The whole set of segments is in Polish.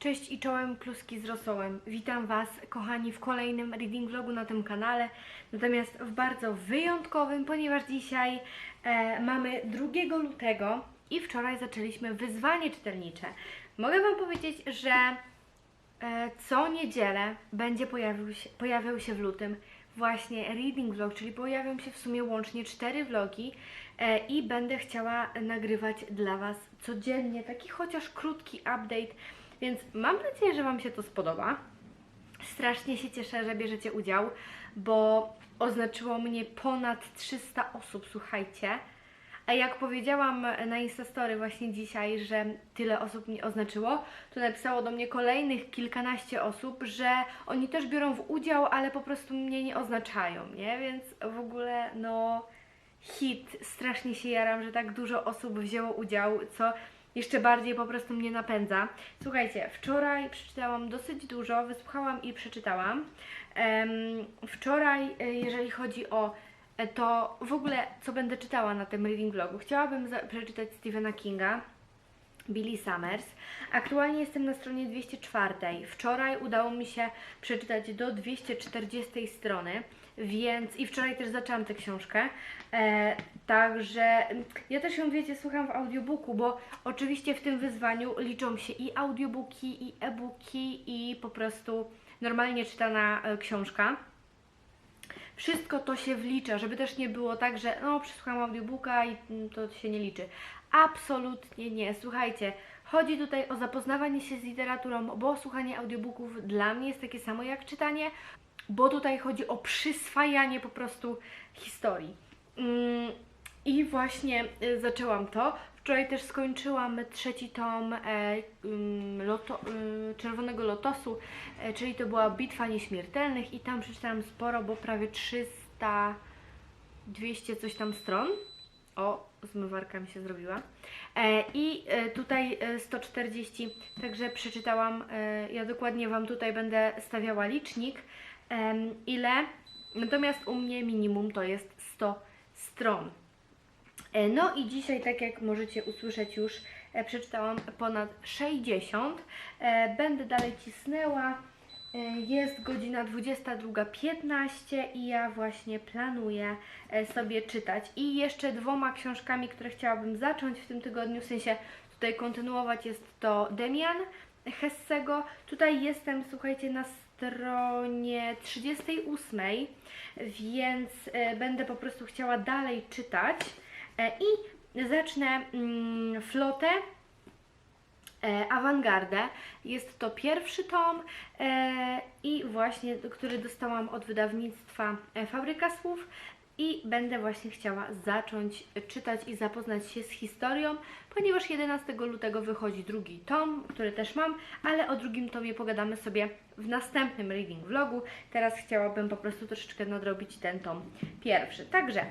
Cześć i czołem kluski z rosołem. Witam Was, kochani, w kolejnym reading vlogu na tym kanale. Natomiast w bardzo wyjątkowym, ponieważ dzisiaj e, mamy 2 lutego i wczoraj zaczęliśmy wyzwanie czytelnicze. Mogę Wam powiedzieć, że e, co niedzielę będzie pojawił się, pojawiał się w lutym właśnie reading vlog, czyli pojawią się w sumie łącznie cztery vlogi e, i będę chciała nagrywać dla Was codziennie taki chociaż krótki update, więc mam nadzieję, że Wam się to spodoba. Strasznie się cieszę, że bierzecie udział, bo oznaczyło mnie ponad 300 osób, słuchajcie. A jak powiedziałam na Instastory właśnie dzisiaj, że tyle osób mnie oznaczyło, to napisało do mnie kolejnych kilkanaście osób, że oni też biorą w udział, ale po prostu mnie nie oznaczają, nie? Więc w ogóle, no, hit. Strasznie się jaram, że tak dużo osób wzięło udział, co jeszcze bardziej po prostu mnie napędza. Słuchajcie, wczoraj przeczytałam dosyć dużo, wysłuchałam i przeczytałam. Wczoraj, e, jeżeli chodzi o e, to w ogóle, co będę czytała na tym reading vlogu, chciałabym przeczytać Stephena Kinga. Billy Summers. Aktualnie jestem na stronie 204. Wczoraj udało mi się przeczytać do 240 strony, więc i wczoraj też zaczęłam tę książkę. E, także mm, ja też ją, wiecie, słucham w audiobooku, bo oczywiście w tym wyzwaniu liczą się i audiobooki, i e-booki, i po prostu normalnie czytana e, książka wszystko to się wlicza, żeby też nie było tak, że no przesłuchałam audiobooka i mm, to się nie liczy. Absolutnie nie. Słuchajcie, chodzi tutaj o zapoznawanie się z literaturą, bo słuchanie audiobooków dla mnie jest takie samo jak czytanie, bo tutaj chodzi o przyswajanie po prostu historii. Mm, I właśnie y, zaczęłam to. Wczoraj też skończyłam trzeci tom e, loto, y, Czerwonego Lotosu, e, czyli to była Bitwa Nieśmiertelnych i tam przeczytałam sporo, bo prawie 300, 200 coś tam stron. O, zmywarka mi się zrobiła. E, I tutaj e, 140, także przeczytałam, ja dokładnie Wam tutaj będę stawiała licznik, ile, natomiast u mnie minimum to jest 100 stron. E, No i dzisiaj, tak jak możecie usłyszeć już, e, przeczytałam ponad 60. E, Będę dalej cisnęła. Jest godzina 22.15 i ja właśnie planuję sobie czytać. I jeszcze dwoma książkami, które chciałabym zacząć w tym tygodniu, w sensie tutaj kontynuować, jest to Demian Hessego. Tutaj jestem, słuchajcie, na stronie 38, więc będę po prostu chciała dalej czytać. E, I zacznę mm, flotę e, Awangardę. Jest to pierwszy tom e, i właśnie, który dostałam od wydawnictwa Fabryka Słów i będę właśnie chciała zacząć czytać i zapoznać się z historią, ponieważ 11 lutego wychodzi drugi tom, który też mam, ale o drugim tomie pogadamy sobie w następnym reading vlogu. Teraz chciałabym po prostu troszeczkę nadrobić ten tom pierwszy. Także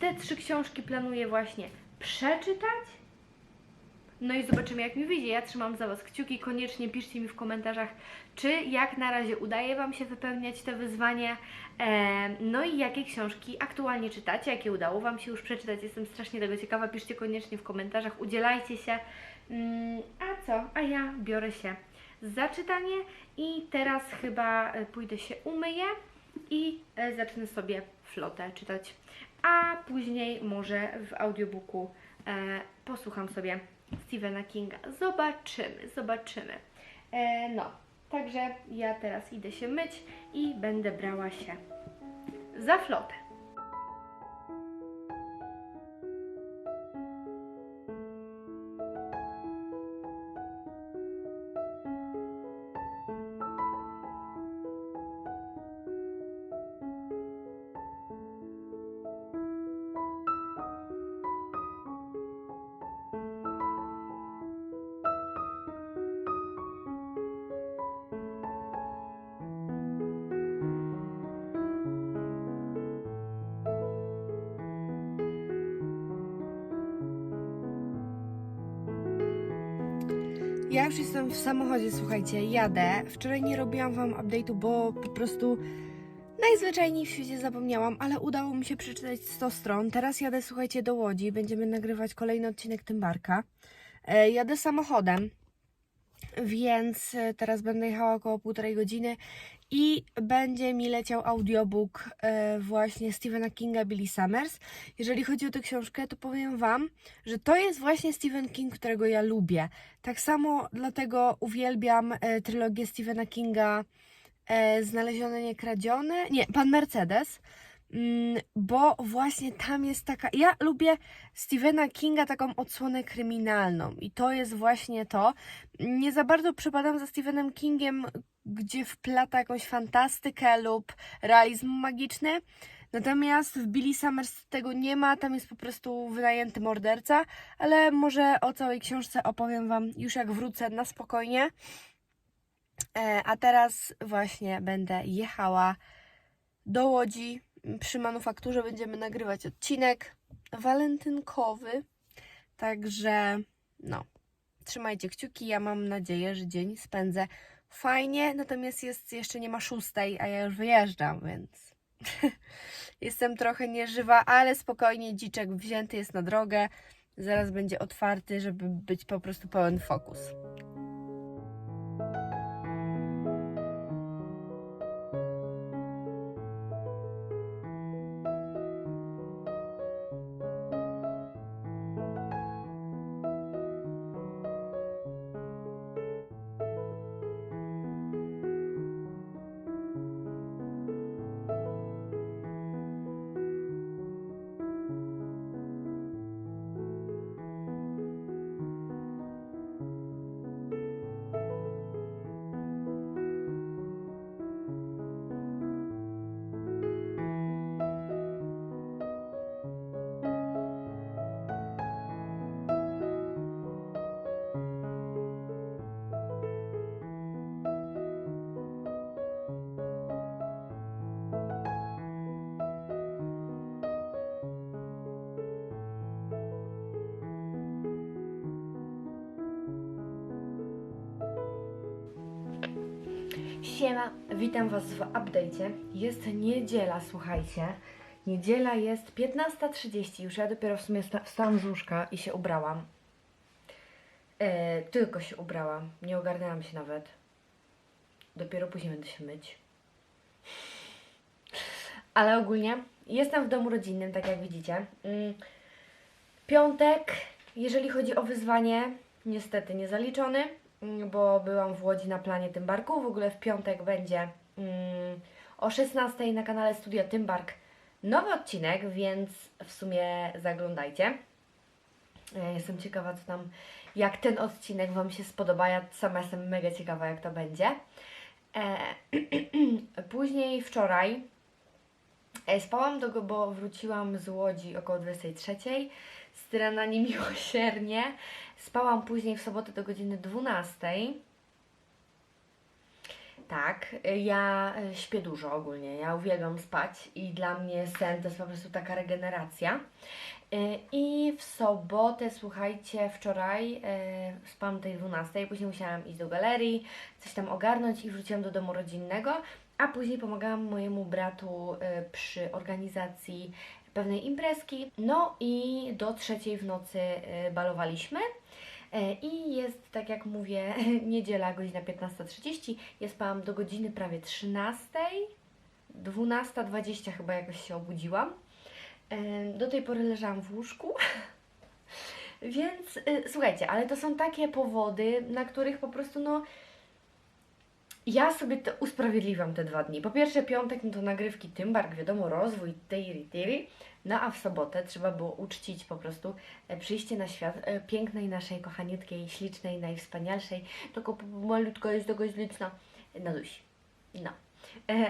te trzy książki planuję właśnie przeczytać. No i zobaczymy, jak mi wyjdzie. Ja trzymam za Was kciuki. Koniecznie piszcie mi w komentarzach, czy jak na razie udaje Wam się wypełniać te wyzwanie. No i jakie książki aktualnie czytacie, jakie udało Wam się już przeczytać. Jestem strasznie tego ciekawa. Piszcie koniecznie w komentarzach, udzielajcie się. Mm, a co? A ja biorę się za czytanie i teraz chyba e, pójdę się umyję i e, zacznę sobie flotę czytać. A później może w audiobooku e, posłucham sobie Stephena Kinga. Zobaczymy, zobaczymy. E, no, także ja teraz idę się myć i będę brała się za flotę. Ja już jestem w samochodzie, słuchajcie, jadę. Wczoraj nie robiłam Wam update'u, bo po prostu najzwyczajniej w świecie zapomniałam, ale udało mi się przeczytać 100 stron. Teraz jadę, słuchajcie, do Łodzi. Będziemy nagrywać kolejny odcinek Tymbarka. E, jadę samochodem. Więc e, teraz będę jechała około półtorej godziny i będzie mi leciał audiobook e, właśnie Stephena Kinga Billy Summers. Jeżeli chodzi o tę książkę, to powiem Wam, że to jest właśnie Stephen King, którego ja lubię. Tak samo dlatego uwielbiam e, trylogię Stephena Kinga Znalezione, niekradzione. Nie, Pan Mercedes. Mm, bo właśnie tam jest taka. Ja lubię Stephena Kinga taką odsłonę kryminalną i to jest właśnie to. Nie za bardzo przypadam za Stephenem Kingiem, gdzie wplata jakąś fantastykę lub realizm magiczny. Natomiast w Billy Summers tego nie ma, tam jest po prostu wynajęty morderca, ale może o całej książce opowiem Wam już jak wrócę na spokojnie. E, a teraz właśnie będę jechała do Łodzi. Przy manufakturze będziemy nagrywać odcinek walentynkowy. Także no, trzymajcie kciuki. Ja mam nadzieję, że dzień spędzę fajnie. Natomiast jest jeszcze nie ma szóstej, a ja już wyjeżdżam, więc jestem trochę nieżywa, ale spokojnie dziczek wzięty jest na drogę. Zaraz będzie otwarty, żeby być po prostu pełen fokus. Siema, witam Was w update'cie. Jest niedziela, słuchajcie. Niedziela jest 15.30, już ja dopiero w sumie sta- wstałam z łóżka i się ubrałam. E, tylko się ubrałam, nie ogarnęłam się nawet. Dopiero później będę się myć. Ale ogólnie jestem w domu rodzinnym, tak jak widzicie. Mm, Piątek, jeżeli chodzi o wyzwanie, niestety nie zaliczony, mm, bo byłam w Łodzi na planie Tymbarku. W ogóle w piątek będzie mm, o 16 na kanale Studia Tymbark nowy odcinek, więc w sumie zaglądajcie. Ja jestem ciekawa, co tam, jak ten odcinek Wam się spodoba. Ja sama jestem mega ciekawa, jak to będzie. E, później wczoraj e, spałam do, bo wróciłam z Łodzi około 23. Z rana niemiłosiernie. Spałam później w sobotę do godziny 12. Tak, ja y, śpię dużo ogólnie. Ja uwielbiam spać i dla mnie sen to jest po prostu taka regeneracja. Y, I w sobotę, słuchajcie, wczoraj y, spałam tej 12, później musiałam iść do galerii, coś tam ogarnąć i wróciłam do domu rodzinnego, a później pomagałam mojemu bratu przy organizacji pewnej imprezki. No i do trzeciej w nocy y, balowaliśmy. E, I jest, tak jak mówię, niedziela, godzina 15.30. Ja spałam do godziny prawie 13. 12.20 chyba jakoś się obudziłam. E, Do tej pory leżałam w łóżku. Więc y, słuchajcie, ale to są takie powody, na których po prostu no. Ja sobie to usprawiedliwiam te dwa dni. Po pierwsze, piątek no to nagrywki Tymbark, wiadomo, rozwój, tyri, tyri. No a w sobotę trzeba było uczcić po prostu e, przyjście na świat e, pięknej naszej kochaniutkiej, ślicznej, najwspanialszej, tylko malutko jest taka śliczna, e, Nadusi. No.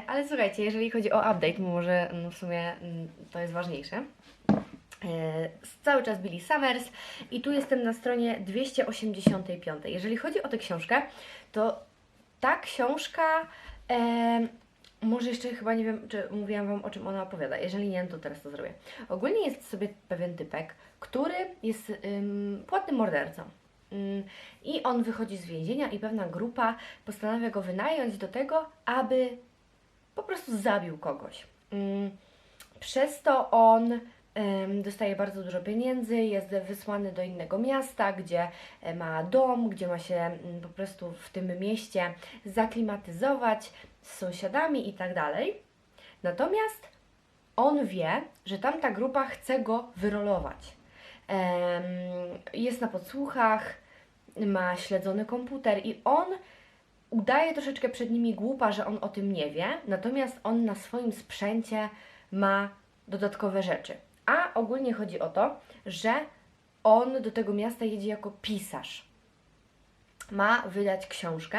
Ale słuchajcie, jeżeli chodzi o update, może no w sumie mm, to jest ważniejsze. Cały czas Billy Summers i tu jestem na stronie 285. Jeżeli chodzi o tę książkę, to ta książka, em, może jeszcze chyba nie wiem, czy mówiłam Wam o czym ona opowiada. Jeżeli nie, to teraz to zrobię. Ogólnie jest sobie pewien typek, który jest ym, płatnym mordercą. Ym, I on wychodzi z więzienia i pewna grupa postanawia go wynająć do tego, aby po prostu zabił kogoś. Ym, Przez to on dostaje bardzo dużo pieniędzy, jest wysłany do innego miasta, gdzie e, ma dom, gdzie ma się mm, po prostu w tym mieście zaklimatyzować z sąsiadami i tak dalej. Natomiast on wie, że tamta grupa chce go wyrolować. Jest na podsłuchach, ma śledzony komputer i on udaje troszeczkę przed nimi głupa, że on o tym nie wie, natomiast on na swoim sprzęcie ma dodatkowe rzeczy. A ogólnie chodzi o to, że on do tego miasta jedzie jako pisarz. Ma wydać książkę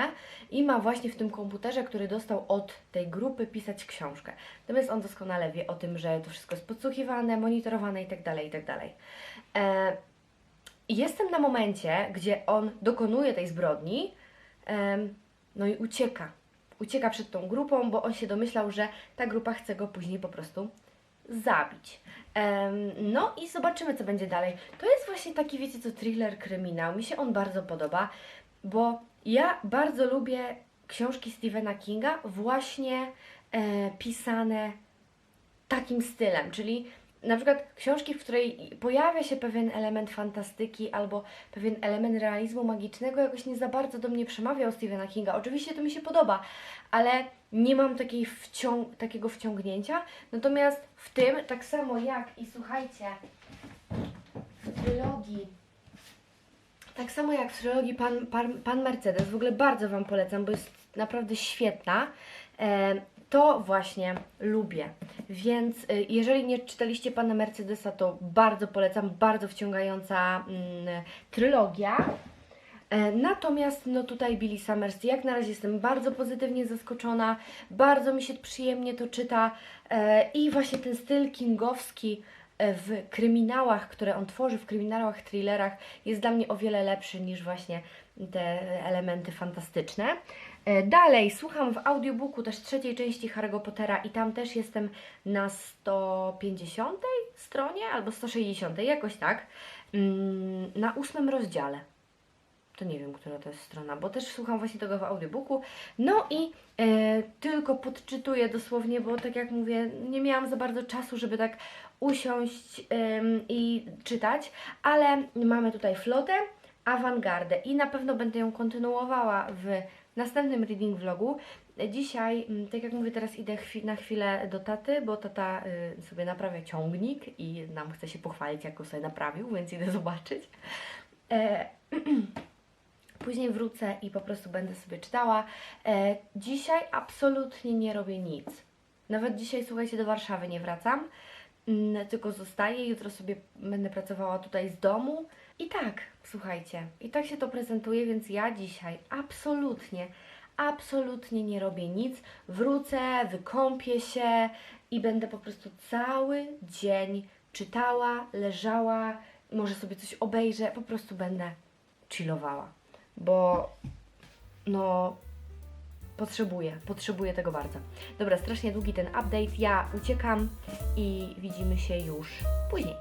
i ma właśnie w tym komputerze, który dostał od tej grupy, pisać książkę. Natomiast on doskonale wie o tym, że to wszystko jest podsłuchiwane, monitorowane itd. itd. E, i jestem na momencie, gdzie on dokonuje tej zbrodni, em, no i ucieka. Ucieka przed tą grupą, bo on się domyślał, że ta grupa chce go później po prostu zabić. No i zobaczymy, co będzie dalej. To jest właśnie taki, wiecie co, thriller, kryminał. Mi się on bardzo podoba, bo ja bardzo lubię książki Stephena Kinga właśnie e, pisane takim stylem, czyli na przykład książki, w której pojawia się pewien element fantastyki albo pewien element realizmu magicznego, jakoś nie za bardzo do mnie przemawiał Stephena Kinga. Oczywiście to mi się podoba, ale nie mam takiej wcią- takiego wciągnięcia. Natomiast w tym, tak samo jak i słuchajcie, w trylogii tak samo jak w trylogii Pan, Pan, Pan Mercedes, w ogóle bardzo Wam polecam, bo jest naprawdę świetna. E, to właśnie lubię. Więc e, jeżeli nie czytaliście Pana Mercedesa, to bardzo polecam, bardzo wciągająca mm, trylogia. E, Natomiast no tutaj Billy Summers, jak na razie jestem bardzo pozytywnie zaskoczona, bardzo mi się przyjemnie to czyta e, i właśnie ten styl kingowski e, w kryminałach, które on tworzy, w kryminałach, thrillerach jest dla mnie o wiele lepszy niż właśnie te elementy fantastyczne. E, Dalej, słucham w audiobooku też trzeciej części Harry'ego Pottera i tam też jestem na 150 stronie albo 160, jakoś tak, mm, na ósmym rozdziale to nie wiem, która to jest strona, bo też słucham właśnie tego w audiobooku. No i e, tylko podczytuję dosłownie, bo tak jak mówię, nie miałam za bardzo czasu, żeby tak usiąść em, i czytać, ale mamy tutaj flotę, awangardę i na pewno będę ją kontynuowała w następnym reading vlogu. Dzisiaj, mm, tak jak mówię, teraz idę na chwilę do taty, bo tata y, sobie naprawia ciągnik i nam chce się pochwalić, jak go sobie naprawił, więc idę zobaczyć. E, Później wrócę i po prostu będę sobie czytała. E, dzisiaj absolutnie nie robię nic. Nawet dzisiaj, słuchajcie, do Warszawy nie wracam, mm, tylko zostaję. Jutro sobie będę pracowała tutaj z domu. I tak, słuchajcie, i tak się to prezentuje, więc ja dzisiaj absolutnie, absolutnie nie robię nic. Wrócę, wykąpię się i będę po prostu cały dzień czytała, leżała, może sobie coś obejrzę, po prostu będę chillowała bo no potrzebuję, potrzebuję tego bardzo. Dobra, strasznie długi ten update, ja uciekam i widzimy się już później.